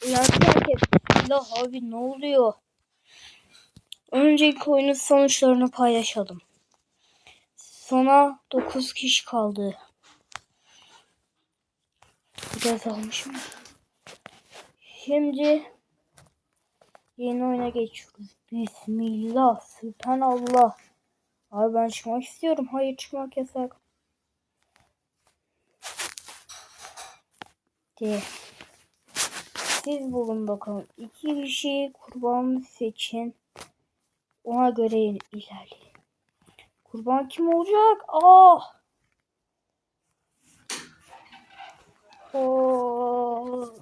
Herkes. La abi ne oluyor? Önceki oyunun sonuçlarını paylaşalım. Sona 9 kişi kaldı. Biraz almışım. Şimdi yeni oyuna geçiyoruz. Bismillah. Sübhanallah. Abi ben çıkmak istiyorum. Hayır çıkmak yasak. De. Siz bulun bakalım. İki kişi kurban seçin. Ona göre ilerleyin. Kurban kim olacak? Ah! Oo.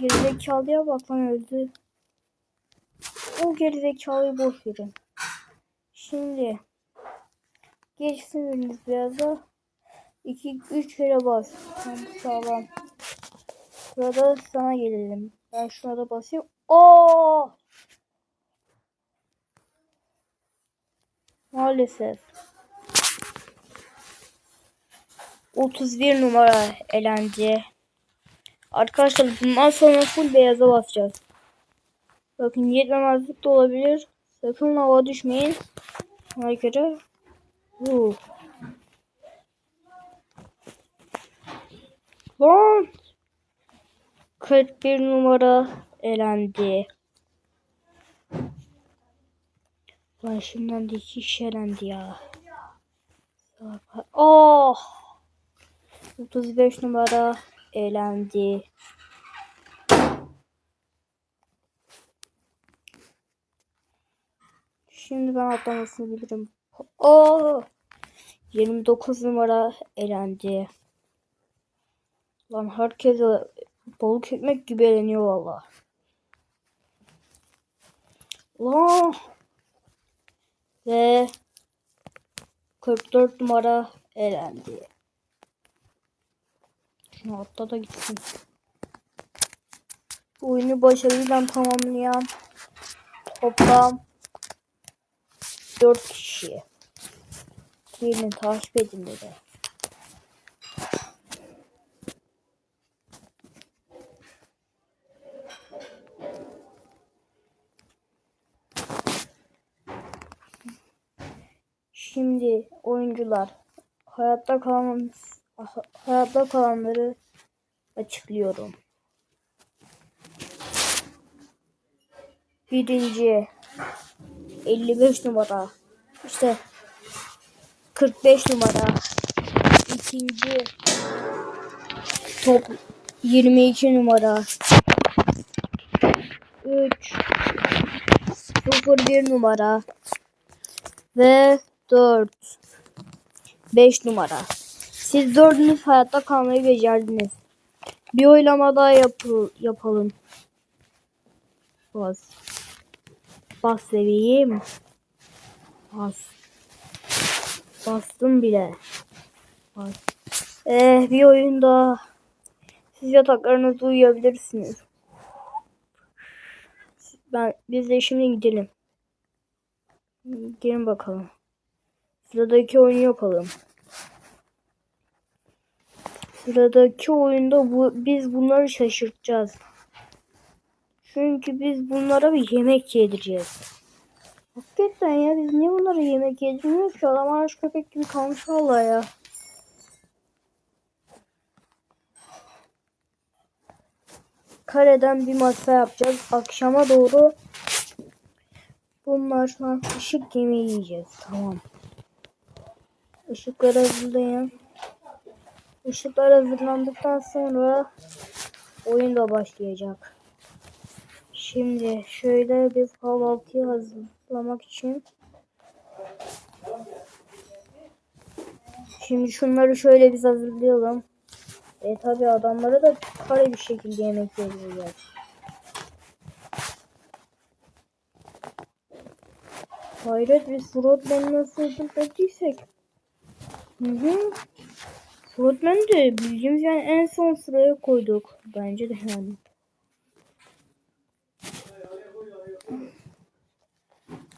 Gerizekalıya bak lan öldü. O gerizekalıyı boş verin. Şimdi geçsin biriniz birazda. 2 3 kere bas. Tamam sağlam. Burada sana gelelim. Ben şurada basayım. Oo! Maalesef. 31 numara elendi. Arkadaşlar bundan sonra full beyaza basacağız. Bakın yetmemezlik de olabilir. Sakın hava düşmeyin. Ona göre. Uh. Lan. 41 numara elendi. Lan şimdiden de iki kişi elendi ya. Oh. 35 numara elendi. Şimdi ben atlamasını bilirim. Oh! 29 numara elendi. Lan herkese balık ekmek gibi eleniyor valla. Lan! Ve 44 numara elendi. Şunu atla da gitsin. Oyunu başarıyla tamamlayan toplam 4 kişi. Birini takip edin dedi. Şimdi oyuncular hayatta kalan hayatta kalanları açıklıyorum. Birinci 55 numara. İşte 45 numara. İkinci top 22 numara. 3 01 numara ve 4 5 numara. Siz dördünüz hayatta kalmayı becerdiniz. Bir oylama daha yapı yapalım. Bas. Bas seveyim. Bas. Bastım bile. Bas. Ee, bir oyunda siz yataklarınızda uyuyabilirsiniz. Ben biz de şimdi gidelim. Gelin bakalım. Sıradaki oyunu yapalım. Sıradaki oyunda bu, biz bunları şaşırtacağız. Çünkü biz bunlara bir yemek yedireceğiz. Hakikaten ya biz niye bunlara yemek yedirmiyoruz ki? Adam ağaç köpek gibi kalmış vallahi ya. Kareden bir masa yapacağız. Akşama doğru bunlarla ışık yemeği yiyeceğiz. Tamam. Işıkları hazırlayın. Işıklar hazırlandıktan sonra oyun da başlayacak. Şimdi şöyle bir kahvaltıyı hazırlamak için Şimdi şunları şöyle biz hazırlayalım. E tabi adamlara da kare bir şekilde yemek vereceğiz. Hayret biz Frontman'ı nasıl öldürdüysek. Hı hı. Frontman de bildiğimiz yani en son sıraya koyduk. Bence de yani.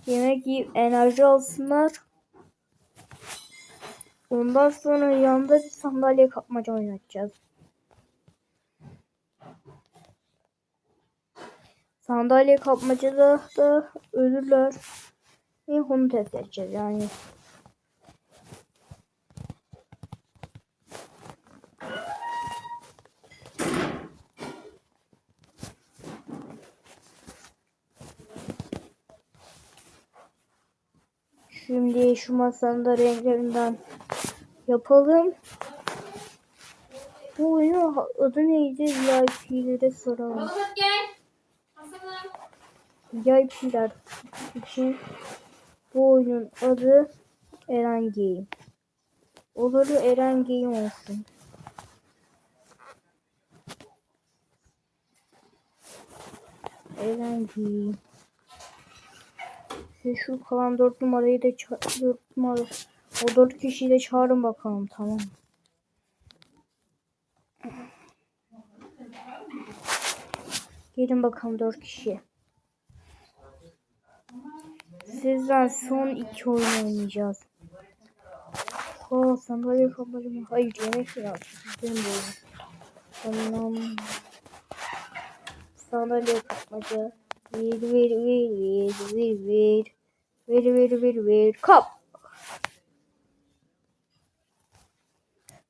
Yemek yiyip enerji alsınlar. Ondan sonra yanında bir sandalye kapmaca oynatacağız. Sandalye kapmacada da ölürler. Ve onu test edeceğiz yani. Şimdi şu masanın da renklerinden yapalım. Bu oyunun adı neydi? VIP'lere soralım. VIP'ler için bu oyunun adı Eren Game. Olur Eren Game olsun. Eren Game. Ve şu kalan dört numarayı da dört numara o dört kişiyi de çağırın bakalım tamam. Gelin bakalım dört kişi. Sizden son iki oyun oynayacağız. Ha sandalye mı? Hayır yemek ya. Benim oyun. Tamam. Sandalye kapmaca. Ver ver ver ver ver ver. Ver ver ver ver. Kap.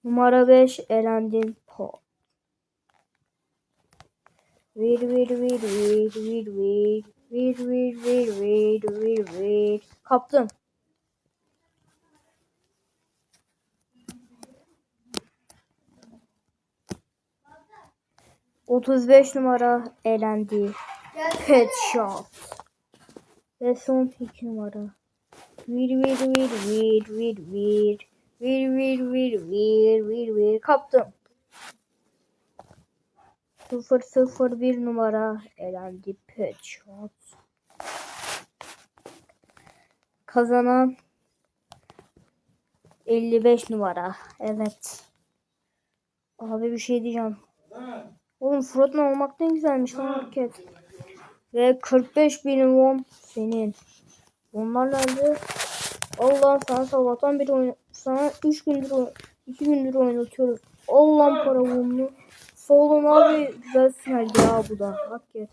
Numara 5 elendin. Pop. Ver ver ver ver ver ver. Ver ver ver ver ver ver. Kaptım. Otuz beş numara elendi. Headshot. Ve son iki numara. Vir vir vir vir vir vir. Vir vir vir vir vir vir. Kaptım. 001 numara elendi pet shot. Kazanan 55 numara. Evet. Abi bir şey diyeceğim. Oğlum Frontman olmak ne güzelmiş lan hareket. Ve 45 bin won senin. Onlar nerede? Allah'ım sana sabahtan beri oyna sana 3 gündür oyn 2 gündür oynatıyorum. Allah'ım para wonlu. Solun abi güzel sinyal ya bu da. Hak.